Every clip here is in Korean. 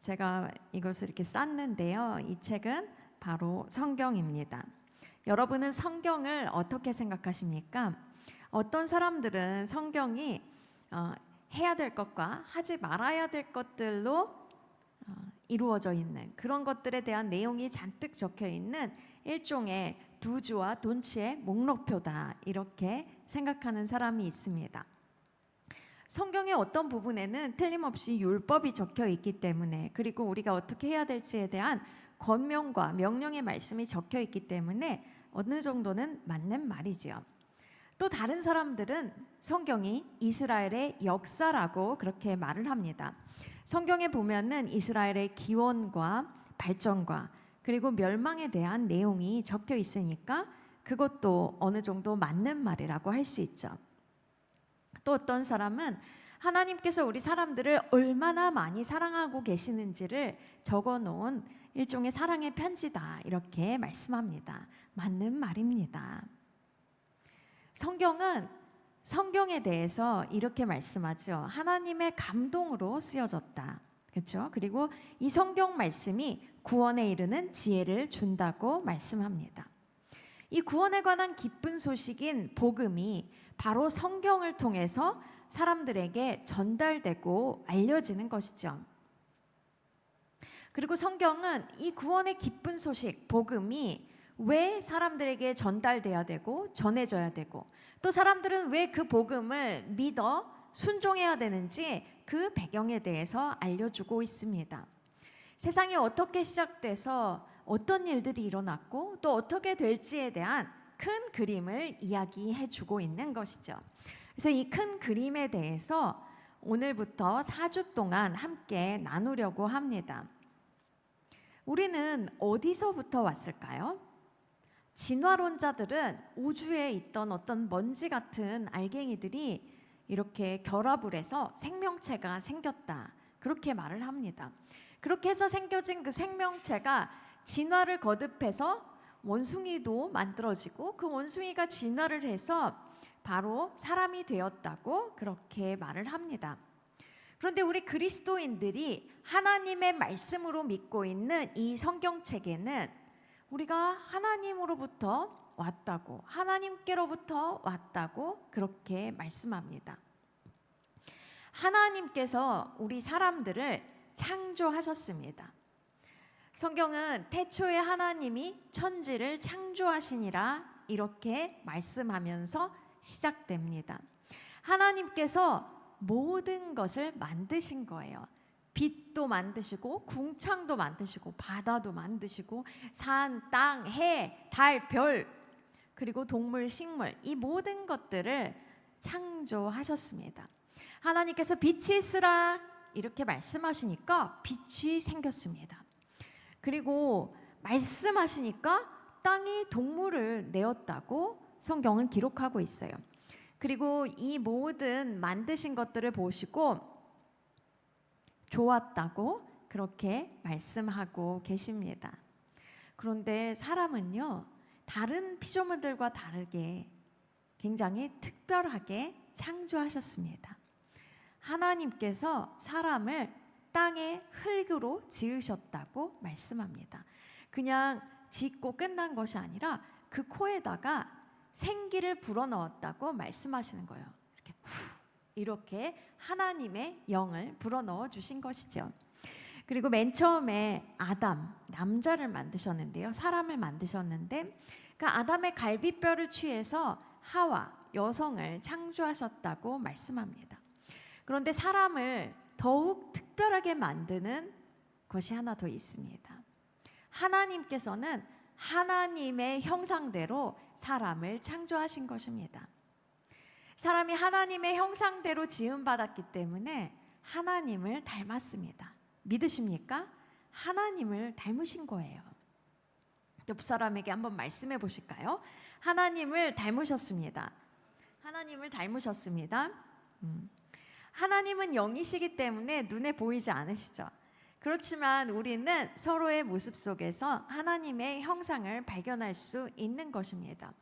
제가 이것을 이렇게 쌌는데요. 이 책은 바로 성경입니다. 여러분은 성경을 어떻게 생각하십니까? 어떤 사람들은 성경이 어, 해야 될 것과 하지 말아야 될 것들로 어, 이루어져 있는 그런 것들에 대한 내용이 잔뜩 적혀 있는 일종의 두주와 돈치의 목록표다 이렇게 생각하는 사람이 있습니다. 성경의 어떤 부분에는 틀림없이 율법이 적혀 있기 때문에 그리고 우리가 어떻게 해야 될지에 대한 권명과 명령의 말씀이 적혀 있기 때문에 어느 정도는 맞는 말이지요. 또 다른 사람들은 성경이 이스라엘의 역사라고 그렇게 말을 합니다. 성경에 보면은 이스라엘의 기원과 발전과 그리고 멸망에 대한 내용이 적혀 있으니까 그것도 어느 정도 맞는 말이라고 할 수 있죠. 또 어떤 사람은 하나님께서 우리 사람들을 얼마나 많이 사랑하고 계시는지를 적어 놓은 일종의 사랑의 편지다. 이렇게 말씀합니다. 맞는 말입니다. 성경은 성경에 대해서 이렇게 말씀하죠. 하나님의 감동으로 쓰여졌다. 그렇죠? 그리고 이 성경 말씀이 구원에 이르는 지혜를 준다고 말씀합니다. 이 구원에 관한 기쁜 소식인 복음이 바로 성경을 통해서 사람들에게 전달되고 알려지는 것이죠. 그리고 성경은 이 구원의 기쁜 소식, 복음이 왜 사람들에게 전달돼야 되고 전해져야 되고 또 사람들은 왜 그 복음을 믿어 순종해야 되는지 그 배경에 대해서 알려주고 있습니다. 세상이 어떻게 시작돼서 어떤 일들이 일어났고 또 어떻게 될지에 대한 큰 그림을 이야기해 주고 있는 것이죠. 그래서 이 큰 그림에 대해서 오늘부터 4주 동안 함께 나누려고 합니다. 우리는 어디서부터 왔을까요? 진화론자들은 우주에 있던 어떤 먼지 같은 알갱이들이 이렇게 결합을 해서 생명체가 생겼다. 그렇게 말을 합니다. 그렇게 해서 생겨진 그 생명체가 진화를 거듭해서 원숭이도 만들어지고 그 원숭이가 진화를 해서 바로 사람이 되었다고 그렇게 말을 합니다. 그런데 우리 그리스도인들이 하나님의 말씀으로 믿고 있는 이 성경책에는 우리가 하나님으로부터 왔다고, 하나님께로부터 왔다고 그렇게 말씀합니다. 하나님께서 우리 사람들을 창조하셨습니다. 성경은 태초에 하나님이 천지를 창조하시니라 이렇게 말씀하면서 시작됩니다. 하나님께서 모든 것을 만드신 거예요. 빛도 만드시고 궁창도 만드시고 바다도 만드시고 산, 땅, 해, 달, 별 그리고 동물, 식물 이 모든 것들을 창조하셨습니다. 하나님께서 빛이 있으라 이렇게 말씀하시니까 빛이 생겼습니다. 그리고 말씀하시니까 땅이 동물을 내었다고 성경은 기록하고 있어요. 그리고 이 모든 만드신 것들을 보시고 좋았다고 그렇게 말씀하고 계십니다. 그런데 사람은요, 다른 피조물들과 다르게 굉장히 특별하게 창조하셨습니다. 하나님께서 사람을 땅의 흙으로 지으셨다고 말씀합니다. 그냥 짓고 끝난 것이 아니라 그 코에다가 생기를 불어넣었다고 말씀하시는 거예요. 이렇게 후 이렇게 하나님의 영을 불어넣어 주신 것이죠. 그리고 맨 처음에 아담 남자를 만드셨는데요. 사람을 만드셨는데 그 아담의 갈비뼈를 취해서 하와 여성을 창조하셨다고 말씀합니다. 그런데 사람을 더욱 특별하게 만드는 것이 하나 더 있습니다. 하나님께서는 하나님의 형상대로 사람을 창조하신 것입니다. 사람이 하나님의 형상대로 지음받았기 때문에 하나님을 닮았습니다. 믿으십니까? 하나님을 닮으신 거예요. 옆 사람에게 한번 말씀해 보실까요? 하나님을 닮으셨습니다. 하나님을 닮으셨습니다. 음. 하나님은 영이시기 때문에 눈에 보이지 않으시죠. 그렇지만 우리는 서로의 모습 속에서 하나님의 형상을 발견할 수 있는 것입니다.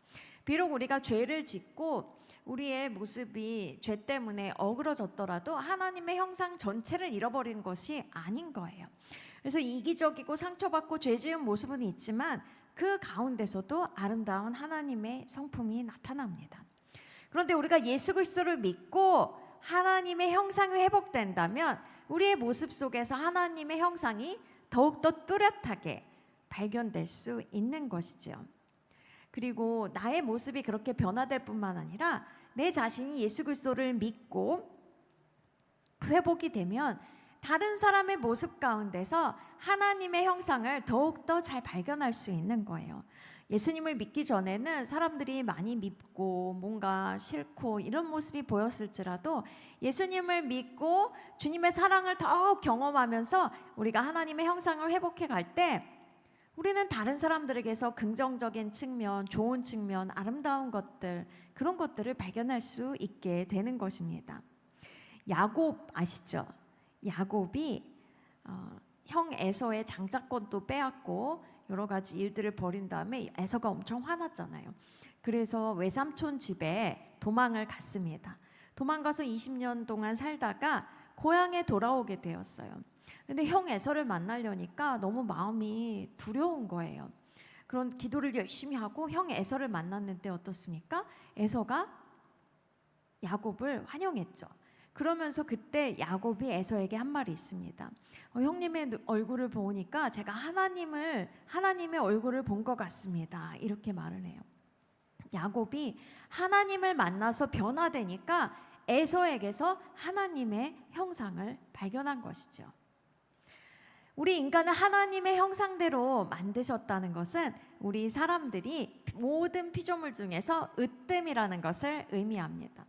비록 우리가 죄를 짓고 우리의 모습이 죄 때문에 어그러졌더라도 하나님의 형상 전체를 잃어버린 것이 아닌 거예요. 그래서 이기적이고 상처받고 죄 지은 모습은 있지만 그 가운데서도 아름다운 하나님의 성품이 나타납니다. 그런데 우리가 예수 그리스도를 믿고 하나님의 형상이 회복된다면 우리의 모습 속에서 하나님의 형상이 더욱더 뚜렷하게 발견될 수 있는 것이죠. 그리고 나의 모습이 그렇게 변화될 뿐만 아니라 내 자신이 예수 그리스도를 믿고 회복이 되면 다른 사람의 모습 가운데서 하나님의 형상을 더욱더 잘 발견할 수 있는 거예요. 예수님을 믿기 전에는 사람들이 많이 믿고 뭔가 싫고 이런 모습이 보였을지라도 예수님을 믿고 주님의 사랑을 더욱 경험하면서 우리가 하나님의 형상을 회복해 갈 때 우리는 다른 사람들에게서 긍정적인 측면, 좋은 측면, 아름다운 것들 그런 것들을 발견할 수 있게 되는 것입니다. 야곱 아시죠? 야곱이 어, 형 에서의 장자권도 빼앗고 여러 가지 일들을 벌인 다음에 에서가 엄청 화났잖아요. 그래서 외삼촌 집에 도망을 갔습니다. 도망가서 20년 동안 살다가 고향에 돌아오게 되었어요. 근데 형 에서를 만나려니까 너무 마음이 두려운 거예요. 그런 기도를 열심히 하고 형 에서를 만났는데 어떻습니까? 에서가 야곱을 환영했죠. 그러면서 그때 야곱이 에서에게 한 말이 있습니다. 어, 형님의 누- 얼굴을 보니까 제가 하나님을 하나님의 얼굴을 본 것 같습니다. 이렇게 말을 해요. 야곱이 하나님을 만나서 변화되니까 에서에게서 하나님의 형상을 발견한 것이죠. 우리 인간을 하나님의 형상대로 만드셨다는 것은 우리 사람들이 모든 피조물 중에서 으뜸이라는 것을 의미합니다.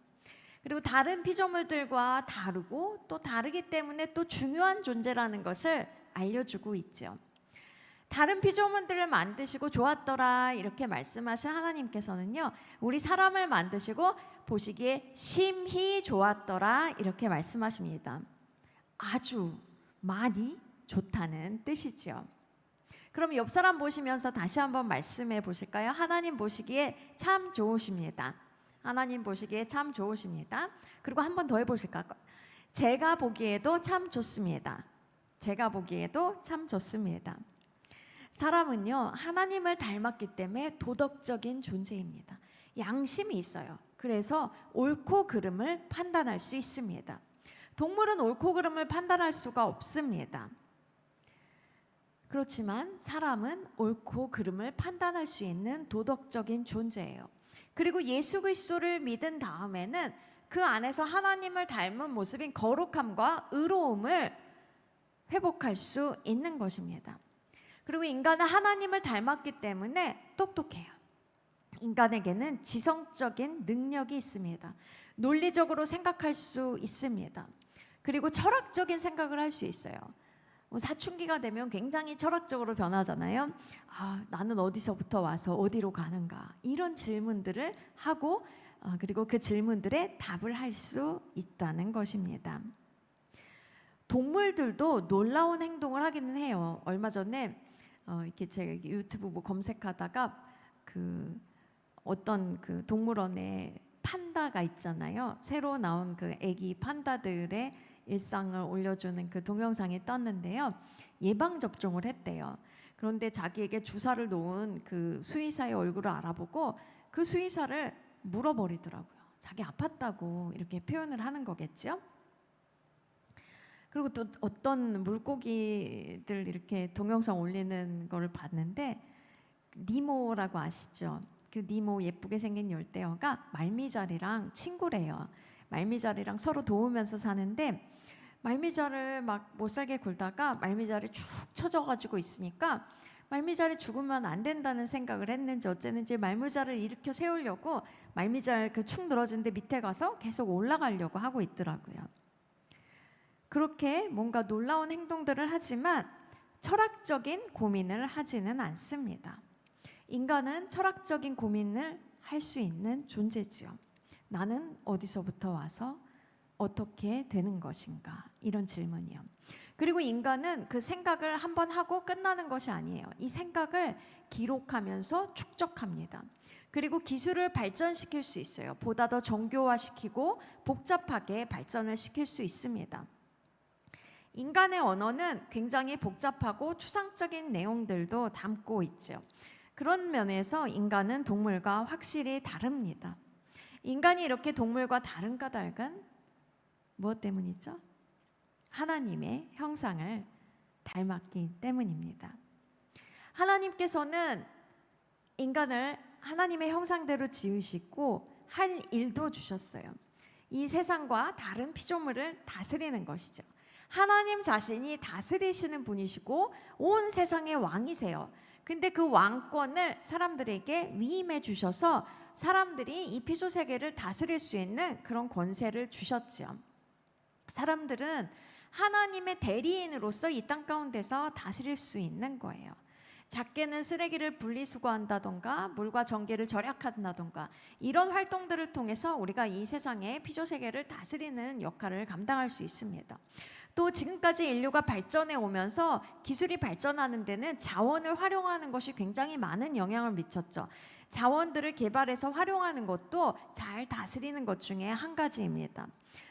그리고 다른 피조물들과 다르고 또 다르기 때문에 또 중요한 존재라는 것을 알려주고 있죠. 다른 피조물들을 만드시고 좋았더라 이렇게 말씀하신 하나님께서는요 우리 사람을 만드시고 보시기에 심히 좋았더라 이렇게 말씀하십니다. 아주 많이 좋다는 뜻이죠. 그럼 옆 사람 보시면서 다시 한번 말씀해 보실까요? 하나님 보시기에 참 좋으십니다. 하나님 보시기에 참 좋으십니다. 그리고 한 번 더 해보실까? 제가 보기에도 참 좋습니다. 제가 보기에도 참 좋습니다. 사람은요, 하나님을 닮았기 때문에 도덕적인 존재입니다. 양심이 있어요. 그래서 옳고 그름을 판단할 수 있습니다. 동물은 옳고 그름을 판단할 수가 없습니다. 그렇지만 사람은 옳고 그름을 판단할 수 있는 도덕적인 존재예요. 그리고 예수 그리스도를 믿은 다음에는 그 안에서 하나님을 닮은 모습인 거룩함과 의로움을 회복할 수 있는 것입니다. 그리고 인간은 하나님을 닮았기 때문에 똑똑해요. 인간에게는 지성적인 능력이 있습니다. 논리적으로 생각할 수 있습니다. 그리고 철학적인 생각을 할 수 있어요. 뭐 사춘기가 되면 굉장히 철학적으로 변하잖아요. 아, 나는 어디서부터 와서 어디로 가는가? 이런 질문들을 하고 어, 그리고 그 질문들에 답을 할 수 있다는 것입니다. 동물들도 놀라운 행동을 하기는 해요. 얼마 전에 어, 이렇게 제가 유튜브 뭐 검색하다가 그 어떤 그 동물원에 판다가 있잖아요. 새로 나온 그 아기 판다들의 일상을 올려주는 그 동영상이 떴는데요. 예방 접종을 했대요. 그런데 자기에게 주사를 놓은 그 수의사의 얼굴을 알아보고 그 수의사를 물어버리더라고요. 자기 아팠다고 이렇게 표현을 하는 거겠죠. 그리고 또 어떤 물고기들 이렇게 동영상 올리는 거를 봤는데 니모라고 아시죠? 그 니모 예쁘게 생긴 열대어가 말미잘이랑 친구래요. 말미잘이랑 서로 도우면서 사는데 말미잘을 막 못 살게 굴다가 말미잘이 축 처져가지고 있으니까 말미잘이 죽으면 안 된다는 생각을 했는지 어쨌는지 말미잘을 일으켜 세우려고 말미잘 그 축 늘어진 데 밑에 가서 계속 올라가려고 하고 있더라고요. 그렇게 뭔가 놀라운 행동들을 하지만 철학적인 고민을 하지는 않습니다. 인간은 철학적인 고민을 할 수 있는 존재지요. 나는 어디서부터 와서 어떻게 되는 것인가? 이런 질문이요. 그리고 인간은 그 생각을 한 번 하고 끝나는 것이 아니에요. 이 생각을 기록하면서 축적합니다. 그리고 기술을 발전시킬 수 있어요. 보다 더 정교화시키고 복잡하게 발전을 시킬 수 있습니다. 인간의 언어는 굉장히 복잡하고 추상적인 내용들도 담고 있죠. 그런 면에서 인간은 동물과 확실히 다릅니다. 인간이 이렇게 동물과 다른 까닭은 무엇 때문이죠? 하나님의 형상을 닮았기 때문입니다. 하나님께서는 인간을 하나님의 형상대로 지으시고 할 일도 주셨어요. 이 세상과 다른 피조물을 다스리는 것이죠. 하나님 자신이 다스리시는 분이시고 온 세상의 왕이세요. 근데 그 왕권을 사람들에게 위임해 주셔서 사람들이 이 피조 세계를 다스릴 수 있는 그런 권세를 주셨죠. 사람들은 하나님의 대리인으로서 이 땅 가운데서 다스릴 수 있는 거예요. 작게는 쓰레기를 분리수거한다던가 물과 전기를 절약한다던가 이런 활동들을 통해서 우리가 이 세상의 피조 세계를 다스리는 역할을 감당할 수 있습니다. 또 지금까지 인류가 발전해 오면서 기술이 발전하는 데는 자원을 활용하는 것이 굉장히 많은 영향을 미쳤죠. 자원들을 개발해서 활용하는 것도 잘 다스리는 것 중에 한 가지입니다.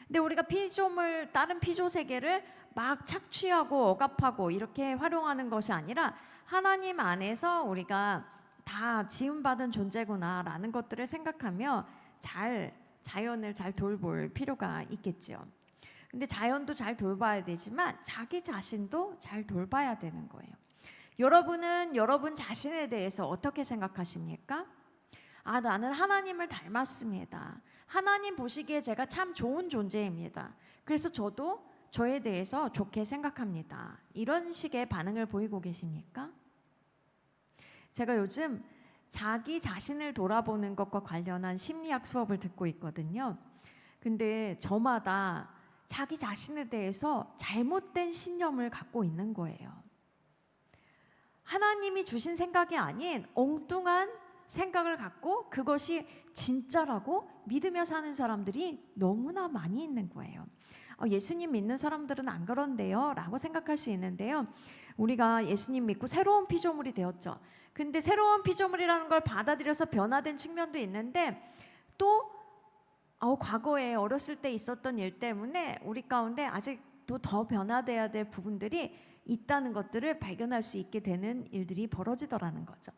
근데 우리가 피조물 다른 피조 세계를 막 착취하고 억압하고 이렇게 활용하는 것이 아니라 하나님 안에서 우리가 다 지음받은 존재구나라는 것들을 생각하며 잘 자연을 잘 돌볼 필요가 있겠죠. 근데 자연도 잘 돌봐야 되지만 자기 자신도 잘 돌봐야 되는 거예요. 여러분은 여러분 자신에 대해서 어떻게 생각하십니까? 아, 나는 하나님을 닮았습니다. 하나님 보시기에 제가 참 좋은 존재입니다. 그래서 저도 저에 대해서 좋게 생각합니다. 이런 식의 반응을 보이고 계십니까? 제가 요즘 자기 자신을 돌아보는 것과 관련한 심리학 수업을 듣고 있거든요. 근데 저마다 자기 자신에 대해서 잘못된 신념을 갖고 있는 거예요. 하나님이 주신 생각이 아닌 엉뚱한 생각을 갖고 그것이 진짜라고 믿으며 사는 사람들이 너무나 많이 있는 거예요. 어, 예수님 믿는 사람들은 안 그런데요? 라고 생각할 수 있는데요. 우리가 예수님 믿고 새로운 피조물이 되었죠. 근데 새로운 피조물이라는 걸 받아들여서 변화된 측면도 있는데 또 어, 과거에 어렸을 때 있었던 일 때문에 우리 가운데 아직도 더 변화돼야 될 부분들이 있다는 것들을 발견할 수 있게 되는 일들이 벌어지더라는 거죠.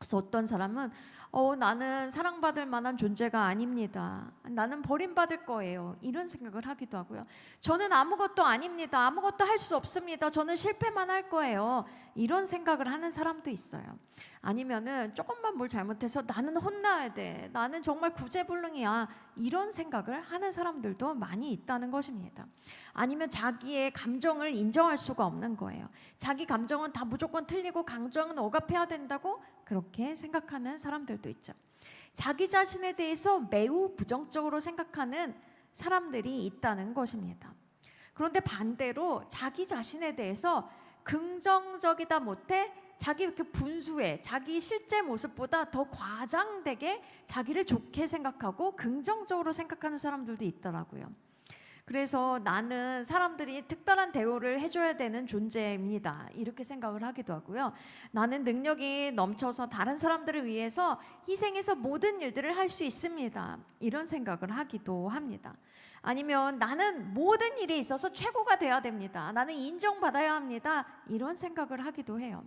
그래서 어떤 사람은 어, 나는 사랑받을 만한 존재가 아닙니다. 나는 버림받을 거예요. 이런 생각을 하기도 하고요. 저는 아무것도 아닙니다. 아무것도 할 수 없습니다. 저는 실패만 할 거예요. 이런 생각을 하는 사람도 있어요. 아니면은 조금만 뭘 잘못해서 나는 혼나야 돼. 나는 정말 구제불능이야. 이런 생각을 하는 사람들도 많이 있다는 것입니다. 아니면 자기의 감정을 인정할 수가 없는 거예요. 자기 감정은 다 무조건 틀리고 감정은 억압해야 된다고 그렇게 생각하는 사람들도 있죠. 자기 자신에 대해서 매우 부정적으로 생각하는 사람들이 있다는 것입니다. 그런데 반대로 자기 자신에 대해서 긍정적이다 못해 자기 이렇게 분수에 자기 실제 모습보다 더 과장되게 자기를 좋게 생각하고 긍정적으로 생각하는 사람들도 있더라고요. 그래서 나는 사람들이 특별한 대우를 해줘야 되는 존재입니다. 이렇게 생각을 하기도 하고요. 나는 능력이 넘쳐서 다른 사람들을 위해서 희생해서 모든 일들을 할 수 있습니다. 이런 생각을 하기도 합니다. 아니면 나는 모든 일에 있어서 최고가 돼야 됩니다. 나는 인정받아야 합니다. 이런 생각을 하기도 해요.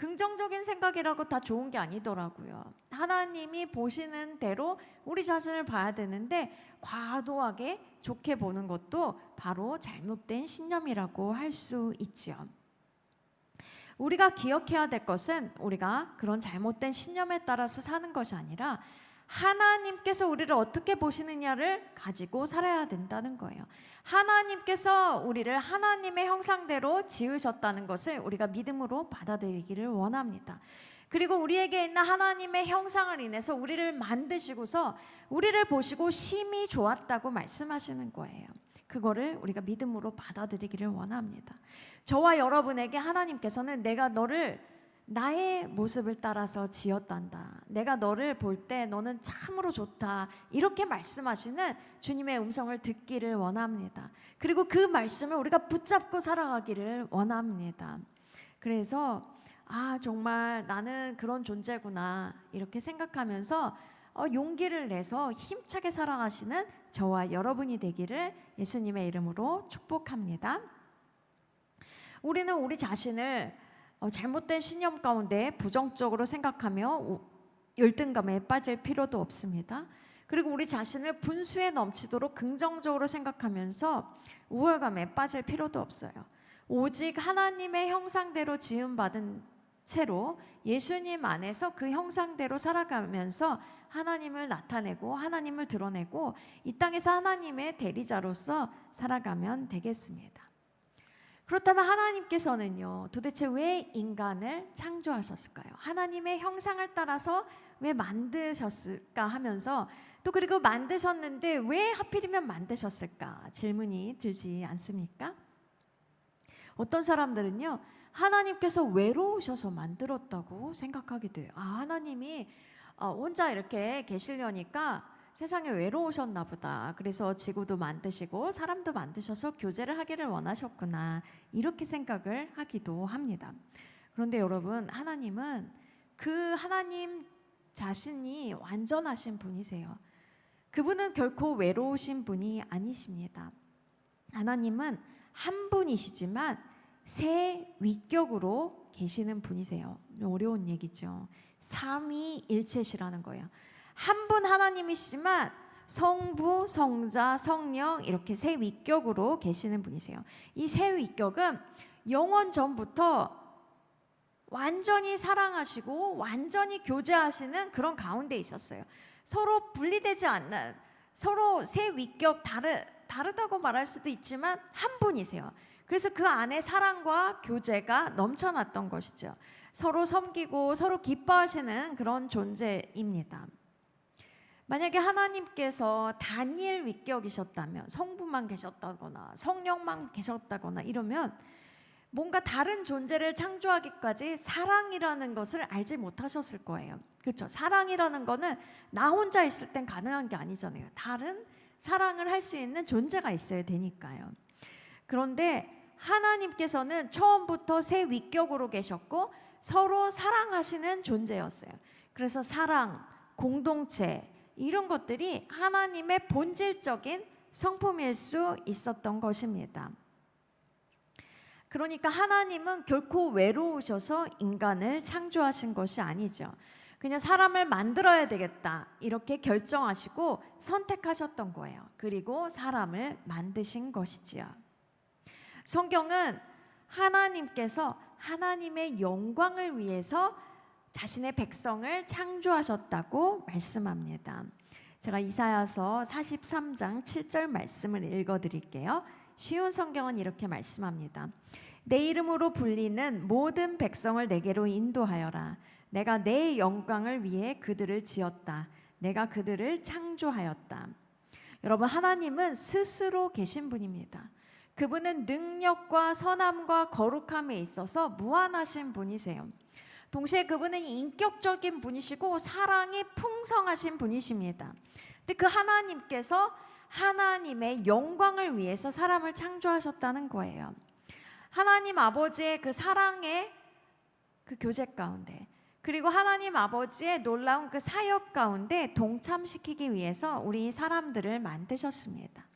긍정적인 생각이라고 다 좋은 게 아니더라고요. 하나님이 보시는 대로 우리 자신을 봐야 되는데 과도하게 좋게 보는 것도 바로 잘못된 신념이라고 할 수 있죠. 우리가 기억해야 될 것은 우리가 그런 잘못된 신념에 따라서 사는 것이 아니라 하나님께서 우리를 어떻게 보시느냐를 가지고 살아야 된다는 거예요. 하나님께서 우리를 하나님의 형상대로 지으셨다는 것을 우리가 믿음으로 받아들이기를 원합니다. 그리고 우리에게 있는 하나님의 형상을 인해서 우리를 만드시고서 우리를 보시고 심히 좋았다고 말씀하시는 거예요. 그거를 우리가 믿음으로 받아들이기를 원합니다. 저와 여러분에게 하나님께서는 내가 너를 나의 모습을 따라서 지었단다. 내가 너를 볼 때 너는 참으로 좋다. 이렇게 말씀하시는 주님의 음성을 듣기를 원합니다. 그리고 그 말씀을 우리가 붙잡고 살아가기를 원합니다. 그래서 아, 정말 나는 그런 존재구나. 이렇게 생각하면서 어, 용기를 내서 힘차게 살아가시는 저와 여러분이 되기를 예수님의 이름으로 축복합니다. 우리는 우리 자신을 어, 잘못된 신념 가운데 부정적으로 생각하며 우- 열등감에 빠질 필요도 없습니다. 그리고 우리 자신을 분수에 넘치도록 긍정적으로 생각하면서 우월감에 빠질 필요도 없어요. 오직 하나님의 형상대로 지음받은 채로 예수님 안에서 그 형상대로 살아가면서 하나님을 나타내고 하나님을 드러내고 이 땅에서 하나님의 대리자로서 살아가면 되겠습니다. 그렇다면 하나님께서는요, 도대체 왜 인간을 창조하셨을까요? 하나님의 형상을 따라서 왜 만드셨을까 하면서 또 그리고 만드셨는데 왜 하필이면 만드셨을까 질문이 들지 않습니까? 어떤 사람들은요, 하나님께서 외로우셔서 만들었다고 생각하기도 해요. 아, 하나님이 어, 혼자 이렇게 계시려니까 세상에 외로우셨나 보다. 그래서 지구도 만드시고 사람도 만드셔서 교제를 하기를 원하셨구나. 이렇게 생각을 하기도 합니다. 그런데 여러분, 하나님은 그 하나님 자신이 완전하신 분이세요. 그분은 결코 외로우신 분이 아니십니다. 하나님은 한 분이시지만 세 위격으로 계시는 분이세요. 어려운 얘기죠. 삼위일체시라는 거예요. 한 분 하나님이시지만 성부, 성자, 성령 이렇게 세 위격으로 계시는 분이세요. 이 세 위격은 영원 전부터 완전히 사랑하시고 완전히 교제하시는 그런 가운데 있었어요. 서로 분리되지 않는 서로 세 위격 다르 다르다고 말할 수도 있지만 한 분이세요. 그래서 그 안에 사랑과 교제가 넘쳐났던 것이죠. 서로 섬기고 서로 기뻐하시는 그런 존재입니다. 만약에 하나님께서 단일 위격이셨다면 성부만 계셨다거나 성령만 계셨다거나 이러면 뭔가 다른 존재를 창조하기까지 사랑이라는 것을 알지 못하셨을 거예요. 그렇죠? 사랑이라는 거는 나 혼자 있을 땐 가능한 게 아니잖아요. 다른 사랑을 할 수 있는 존재가 있어야 되니까요. 그런데 하나님께서는 처음부터 새 위격으로 계셨고 서로 사랑하시는 존재였어요. 그래서 사랑, 공동체 이런 것들이 하나님의 본질적인 성품일 수 있었던 것입니다. 그러니까 하나님은 결코 외로우셔서 인간을 창조하신 것이 아니죠. 그냥 사람을 만들어야 되겠다. 이렇게 결정하시고 선택하셨던 거예요. 그리고 사람을 만드신 것이지요. 성경은 하나님께서 하나님의 영광을 위해서 자신의 백성을 창조하셨다고 말씀합니다. 제가 이사야서 43장 7절 말씀을 읽어 드릴게요. 쉬운 성경은 이렇게 말씀합니다. 내 이름으로 불리는 모든 백성을 내게로 인도하여라. 내가 내 영광을 위해 그들을 지었다. 내가 그들을 창조하였다. 여러분, 하나님은 스스로 계신 분입니다. 그분은 능력과 선함과 거룩함에 있어서 무한하신 분이세요. 동시에 그분은 인격적인 분이시고 사랑이 풍성하신 분이십니다. 근데 그 하나님께서 하나님의 영광을 위해서 사람을 창조하셨다는 거예요. 하나님 아버지의 그 사랑의 그 교제 가운데 그리고 하나님 아버지의 놀라운 그 사역 가운데 동참시키기 위해서 우리 사람들을 만드셨습니다.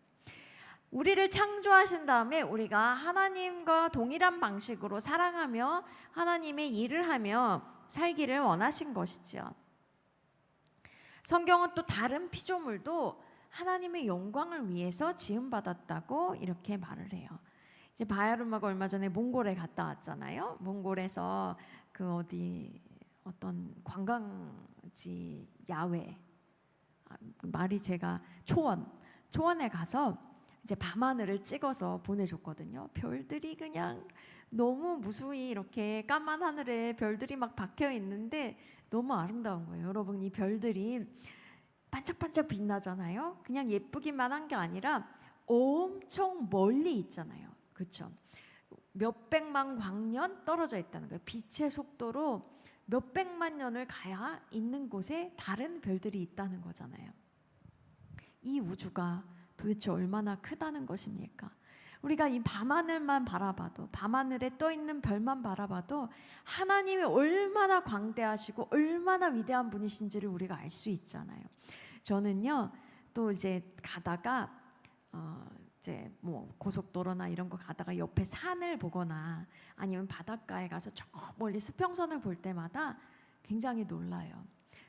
우리를 창조하신 다음에 우리가 하나님과 동일한 방식으로 사랑하며 하나님의 일을 하며 살기를 원하신 것이죠. 성경은 또 다른 피조물도 하나님의 영광을 위해서 지음 받았다고 이렇게 말을 해요. 이제 바야르마가 얼마 전에 몽골에 갔다 왔잖아요. 몽골에서 그 어디 어떤 관광지 야외 아, 말이 제가 초원 초원에 가서 이제 밤하늘을 찍어서 보내줬거든요. 별들이 그냥 너무 무수히 이렇게 까만 하늘에 별들이 막 박혀 있는데 너무 아름다운 거예요. 여러분 이 별들이 반짝반짝 빛나잖아요. 그냥 예쁘기만 한 게 아니라 엄청 멀리 있잖아요. 그렇죠? 몇 백만 광년 떨어져 있다는 거예요. 빛의 속도로 몇 백만 년을 가야 있는 곳에 다른 별들이 있다는 거잖아요. 이 우주가 도대체 얼마나 크다는 것입니까? 우리가 이 밤하늘만 바라봐도 밤하늘에 떠 있는 별만 바라봐도 하나님이 얼마나 광대하시고 얼마나 위대한 분이신지를 우리가 알 수 있잖아요. 저는요 또 이제 가다가 어 이제 뭐 고속도로나 이런 거 가다가 옆에 산을 보거나 아니면 바닷가에 가서 저 멀리 수평선을 볼 때마다 굉장히 놀라요.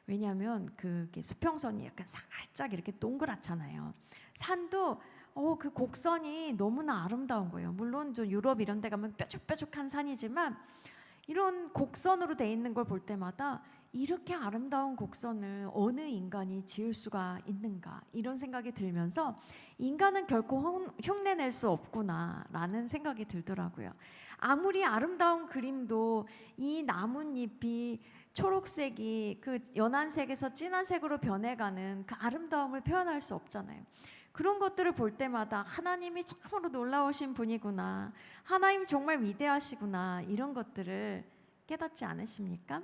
왜냐하면 그게 수평선이 약간 살짝 이렇게 동그랗잖아요. 산도 어, 그 곡선이 너무나 아름다운 거예요. 물론 저 유럽 이런 데 가면 뾰족뾰족한 산이지만 이런 곡선으로 돼 있는 걸 볼 때마다 이렇게 아름다운 곡선을 어느 인간이 지을 수가 있는가 이런 생각이 들면서 인간은 결코 흉- 흉내낼 수 없구나라는 생각이 들더라고요. 아무리 아름다운 그림도 이 나뭇잎이 초록색이 그 연한 색에서 진한 색으로 변해가는 그 아름다움을 표현할 수 없잖아요. 그런 것들을 볼 때마다 하나님이 참으로 놀라우신 분이구나. 하나님 정말 위대하시구나. 이런 것들을 깨닫지 않으십니까?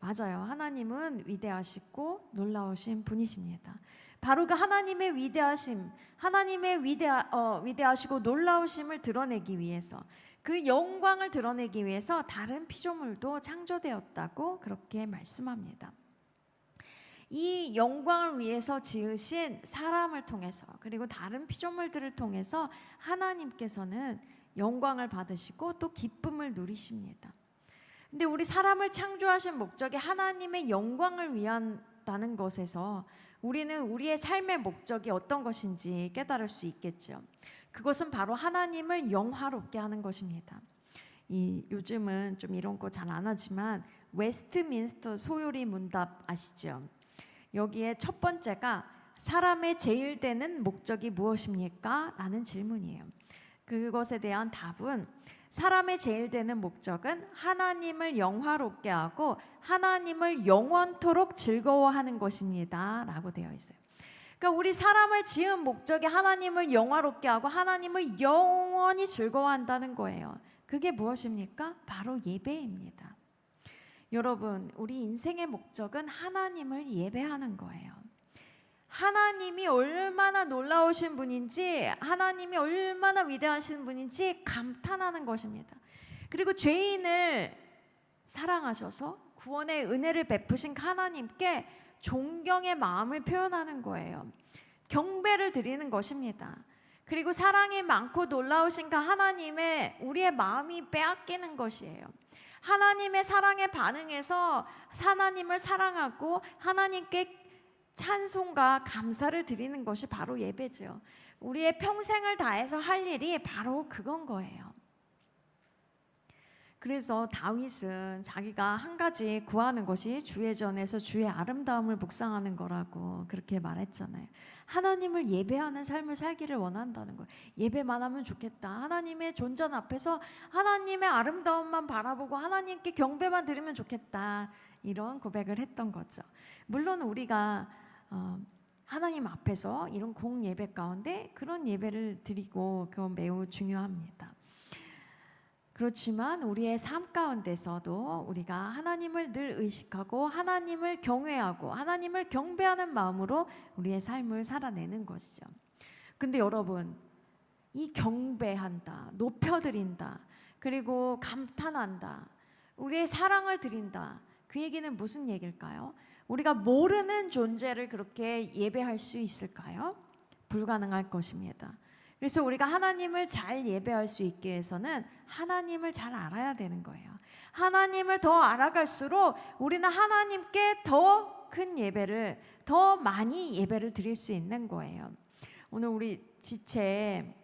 맞아요. 하나님은 위대하시고 놀라우신 분이십니다. 바로 그 하나님의 위대하심, 하나님의 위대하, 어, 위대하시고 놀라우심을 드러내기 위해서 그 영광을 드러내기 위해서 다른 피조물도 창조되었다고 그렇게 말씀합니다. 이 영광을 위해서 지으신 사람을 통해서 그리고 다른 피조물들을 통해서 하나님께서는 영광을 받으시고 또 기쁨을 누리십니다. 근데 우리 사람을 창조하신 목적이 하나님의 영광을 위한다는 것에서 우리는 우리의 삶의 목적이 어떤 것인지 깨달을 수 있겠죠. 그것은 바로 하나님을 영화롭게 하는 것입니다. 이 요즘은 좀 이런 거 잘 안 하지만 웨스트민스터 소요리 문답 아시죠? 여기에 첫 번째가 사람의 제일 되는 목적이 무엇입니까? 라는 질문이에요. 그것에 대한 답은 사람의 제일 되는 목적은 하나님을 영화롭게 하고 하나님을 영원토록 즐거워하는 것입니다. 라고 되어 있어요. 그러니까 우리 사람을 지은 목적이 하나님을 영화롭게 하고 하나님을 영원히 즐거워한다는 거예요. 그게 무엇입니까? 바로 예배입니다. 여러분, 우리 인생의 목적은 하나님을 예배하는 거예요. 하나님이 얼마나 놀라우신 분인지, 하나님이 얼마나 위대하신 분인지 감탄하는 것입니다. 그리고 죄인을 사랑하셔서 구원의 은혜를 베푸신 하나님께 존경의 마음을 표현하는 거예요. 경배를 드리는 것입니다. 그리고 사랑이 많고 놀라우신 그 하나님의 우리의 마음이 빼앗기는 것이에요. 하나님의 사랑에 반응해서 하나님을 사랑하고 하나님께 찬송과 감사를 드리는 것이 바로 예배죠. 우리의 평생을 다해서 할 일이 바로 그건 거예요. 그래서 다윗은 자기가 한 가지 구하는 것이 주의 전에서 주의 아름다움을 묵상하는 거라고 그렇게 말했잖아요. 하나님을 예배하는 삶을 살기를 원한다는 거예요. 예배만 하면 좋겠다. 하나님의 존전 앞에서 하나님의 아름다움만 바라보고 하나님께 경배만 드리면 좋겠다. 이런 고백을 했던 거죠. 물론 우리가 어, 하나님 앞에서 이런 공 예배 가운데 그런 예배를 드리고 그건 매우 중요합니다. 그렇지만 우리의 삶 가운데서도 우리가 하나님을 늘 의식하고 하나님을 경외하고 하나님을 경배하는 마음으로 우리의 삶을 살아내는 것이죠. 근데 여러분, 이 경배한다, 높여드린다, 그리고 감탄한다, 우리의 사랑을 드린다. 그 얘기는 무슨 얘기일까요? 우리가 모르는 존재를 그렇게 예배할 수 있을까요? 불가능할 것입니다. 그래서 우리가 하나님을 잘 예배할 수 있기 위해서는 하나님을 잘 알아야 되는 거예요. 하나님을 더 알아갈수록 우리는 하나님께 더 큰 예배를 더 많이 예배를 드릴 수 있는 거예요. 오늘 우리 지체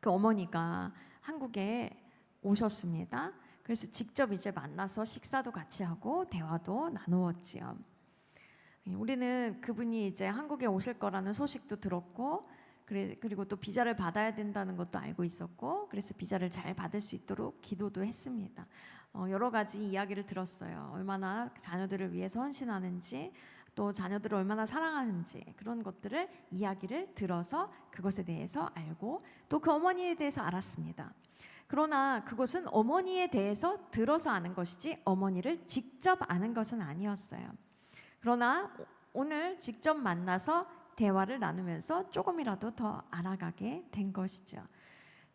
그 어머니가 한국에 오셨습니다. 그래서 직접 이제 만나서 식사도 같이 하고 대화도 나누었지요. 예, 우리는 그분이 이제 한국에 오실 거라는 소식도 들었고 그리고 또 비자를 받아야 된다는 것도 알고 있었고 그래서 비자를 잘 받을 수 있도록 기도도 했습니다. 어, 여러 가지 이야기를 들었어요. 얼마나 자녀들을 위해서 헌신하는지 또 자녀들을 얼마나 사랑하는지 그런 것들을 이야기를 들어서 그것에 대해서 알고 또 그 어머니에 대해서 알았습니다. 그러나 그것은 어머니에 대해서 들어서 아는 것이지 어머니를 직접 아는 것은 아니었어요. 그러나 오늘 직접 만나서 대화를 나누면서 조금이라도 더 알아가게 된 것이죠.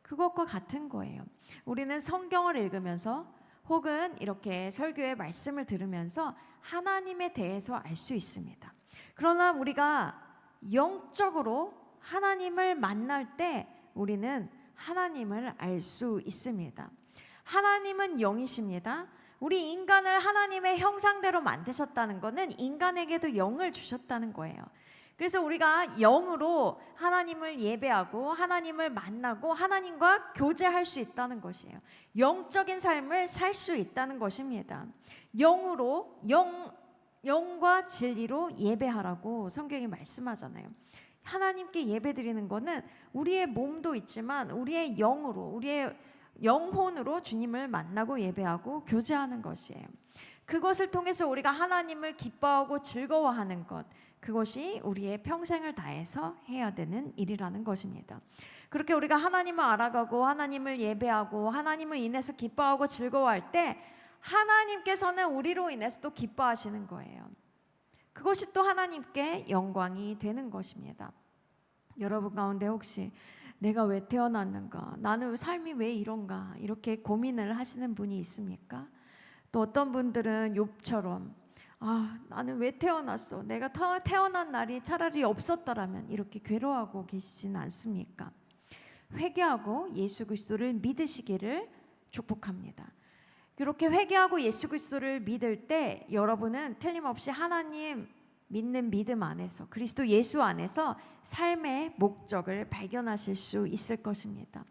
그것과 같은 거예요. 우리는 성경을 읽으면서 혹은 이렇게 설교의 말씀을 들으면서 하나님에 대해서 알 수 있습니다. 그러나 우리가 영적으로 하나님을 만날 때 우리는 하나님을 알 수 있습니다. 하나님은 영이십니다. 우리 인간을 하나님의 형상대로 만드셨다는 것은 인간에게도 영을 주셨다는 거예요. 그래서 우리가 영으로 하나님을 예배하고 하나님을 만나고 하나님과 교제할 수 있다는 것이에요. 영적인 삶을 살 수 있다는 것입니다. 영으로 영 영과 진리로 예배하라고 성경이 말씀하잖아요. 하나님께 예배드리는 것은 우리의 몸도 있지만 우리의 영으로 우리의 영혼으로 주님을 만나고 예배하고 교제하는 것이에요. 그것을 통해서 우리가 하나님을 기뻐하고 즐거워하는 것 그것이 우리의 평생을 다해서 해야 되는 일이라는 것입니다. 그렇게 우리가 하나님을 알아가고 하나님을 예배하고 하나님을 인해서 기뻐하고 즐거워할 때 하나님께서는 우리로 인해서 또 기뻐하시는 거예요. 그것이 또 하나님께 영광이 되는 것입니다. 여러분 가운데 혹시 내가 왜 태어났는가? 나는 삶이 왜 이런가? 이렇게 고민을 하시는 분이 있습니까? 또 어떤 분들은 욥처럼 아, 나는 왜 태어났어? 내가 터- 태어난 날이 차라리 없었더라면 이렇게 괴로워하고 계시진 않습니까? 회개하고 예수 그리스도를 믿으시기를 축복합니다. 그렇게 회개하고 예수 그리스도를 믿을 때 여러분은 틀림없이 하나님 믿는 믿음 안에서 그리스도 예수 안에서 삶의 목적을 발견하실 수 있을 것입니다.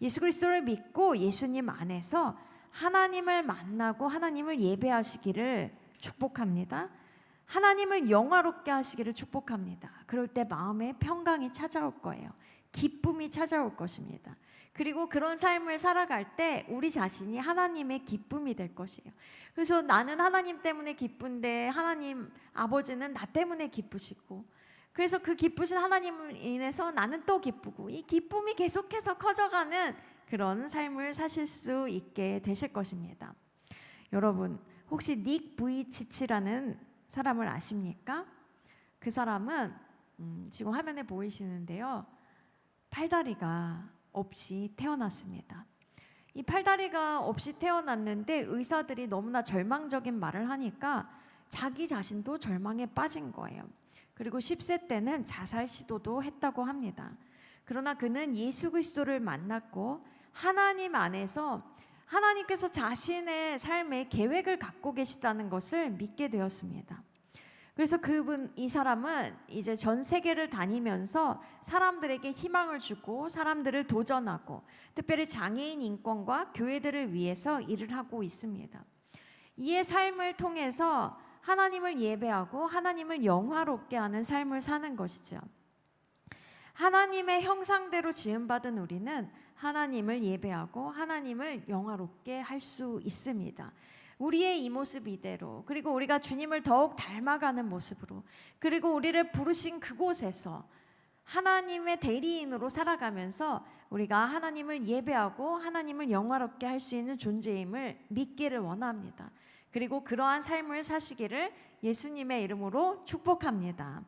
예수 그리스도를 믿고 예수님 안에서 하나님을 만나고 하나님을 예배하시기를 축복합니다. 하나님을 영화롭게 하시기를 축복합니다. 그럴 때 마음에 평강이 찾아올 거예요. 기쁨이 찾아올 것입니다. 그리고 그런 삶을 살아갈 때 우리 자신이 하나님의 기쁨이 될 것이에요. 그래서 나는 하나님 때문에 기쁜데 하나님 아버지는 나 때문에 기쁘시고 그래서 그 기쁘신 하나님을 인해서 나는 또 기쁘고 이 기쁨이 계속해서 커져가는 그런 삶을 사실 수 있게 되실 것입니다. 여러분 혹시 닉 부이치치라는 사람을 아십니까? 그 사람은 음, 지금 화면에 보이시는데요. 팔다리가 없이 태어났습니다. 이 팔다리가 없이 태어났는데 의사들이 너무나 절망적인 말을 하니까 자기 자신도 절망에 빠진 거예요. 그리고 10세 때는 자살 시도도 했다고 합니다. 그러나 그는 예수 그리스도를 만났고 하나님 안에서 하나님께서 자신의 삶에 계획을 갖고 계시다는 것을 믿게 되었습니다. 그래서 그분 이 사람은 이제 전 세계를 다니면서 사람들에게 희망을 주고 사람들을 도전하고 특별히 장애인 인권과 교회들을 위해서 일을 하고 있습니다. 이의 삶을 통해서 하나님을 예배하고 하나님을 영화롭게 하는 삶을 사는 것이죠. 하나님의 형상대로 지음받은 우리는 하나님을 예배하고 하나님을 영화롭게 할 수 있습니다. 우리의 이 모습 이대로 그리고 우리가 주님을 더욱 닮아가는 모습으로 그리고 우리를 부르신 그곳에서 하나님의 대리인으로 살아가면서 우리가 하나님을 예배하고 하나님을 영화롭게 할 수 있는 존재임을 믿기를 원합니다. 그리고 그러한 삶을 사시기를 예수님의 이름으로 축복합니다.